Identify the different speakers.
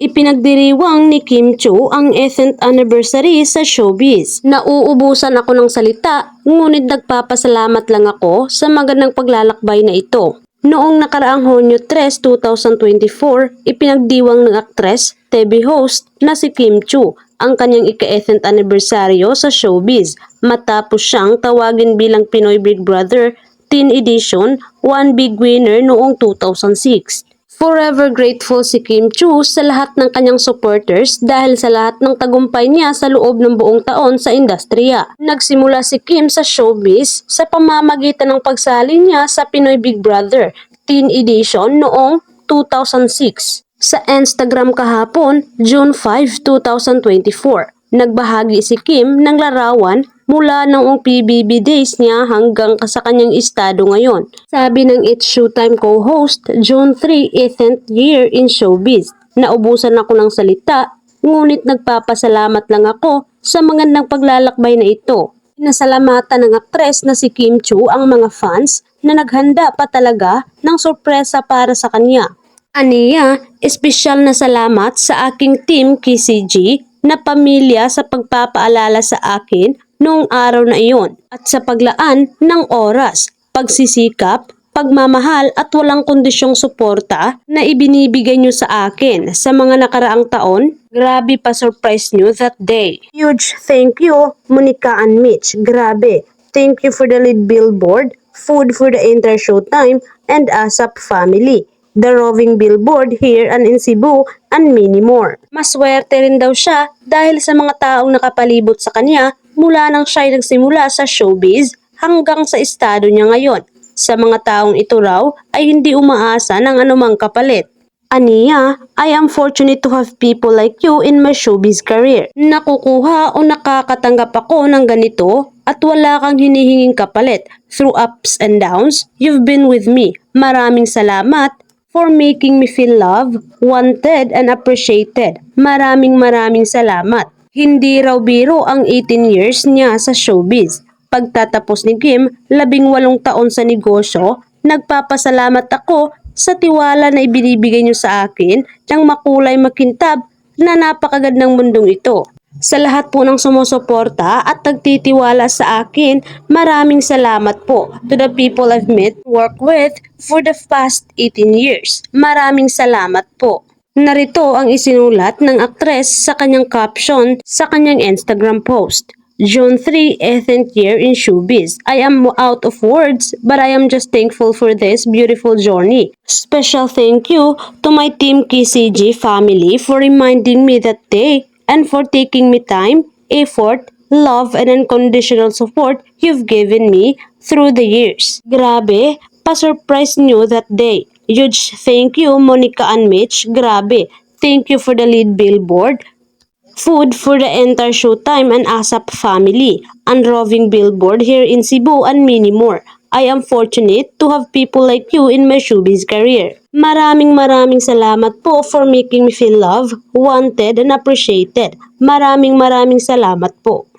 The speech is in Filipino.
Speaker 1: Ipinagdiriwang ni Kim Chu ang 8th anniversary sa showbiz. Nauubusan ako ng salita, ngunit nagpapasalamat lang ako sa magandang paglalakbay na ito. Noong nakaraang Hunyo 3, 2024, ipinagdiwang ng aktres, TV host na si Kim Chu ang kanyang ika-8th anibersaryo sa showbiz matapos siyang tawagin bilang Pinoy Big Brother Teen Edition One Big Winner noong 2006. Forever grateful si Kim Chu sa lahat ng kanyang supporters dahil sa lahat ng tagumpay niya sa loob ng buong taon sa industriya. Nagsimula si Kim sa showbiz sa pamamagitan ng pagsali niya sa Pinoy Big Brother Teen Edition noong 2006. Sa Instagram kahapon, June 5, 2024, nagbahagi si Kim ng larawan mula noong PBB days niya hanggang sa kanyang estado ngayon. Sabi ng It's Showtime co-host, June 3, 8th year in showbiz. Naubusan ako ng salita, ngunit nagpapasalamat lang ako sa magandang paglalakbay na ito. Nasalamatan ng aktres na si Kim Chu ang mga fans na naghanda pa talaga ng sorpresa para sa kanya. Aniya, espesyal na salamat sa aking team KCG na pamilya sa pagpapaalala sa akin noong araw na iyon at sa paglaan ng oras, pagsisikap, pagmamahal at walang kondisyong suporta na ibinibigay nyo sa akin sa mga nakaraang taon. Grabe pa surprise nyo that day. Huge thank you, Monica and Mitch. Grabe. Thank you for the lead billboard, food for the entire showtime, and ASAP family the roving billboard here and in Cebu, and many more. Maswerte rin daw siya dahil sa mga taong nakapalibot sa kanya mula nang siya'y nagsimula sa showbiz hanggang sa estado niya ngayon. Sa mga taong ito raw ay hindi umaasa ng anumang kapalit. Aniya, I am fortunate to have people like you in my showbiz career. Nakukuha o nakakatanggap ako ng ganito at wala kang hinihinging kapalit. Through ups and downs, you've been with me. Maraming salamat for making me feel loved, wanted, and appreciated. Maraming maraming salamat. Hindi raw biro ang 18 years niya sa showbiz. Pagtatapos ni Kim, labing walong taon sa negosyo, nagpapasalamat ako sa tiwala na ibinibigay niyo sa akin ng makulay makintab na napakagandang mundong ito. Sa lahat po ng sumusuporta at nagtitiwala sa akin, maraming salamat po to the people I've met, work with for the past 18 years. Maraming salamat po. Narito ang isinulat ng aktres sa kanyang caption sa kanyang Instagram post. June 3, 8th year in showbiz. I am out of words, but I am just thankful for this beautiful journey. Special thank you to my Team KCG family for reminding me that day and for taking me time, effort, love, and unconditional support you've given me through the years. Grabe, pa-surprise nyo that day. Huge thank you, Monica and Mitch. Grabe. Thank you for the lead billboard. Food for the entire Showtime and ASAP family. And roving billboard here in Cebu and many more. I am fortunate to have people like you in my showbiz career. Maraming maraming salamat po for making me feel loved, wanted, and appreciated. Maraming maraming salamat po.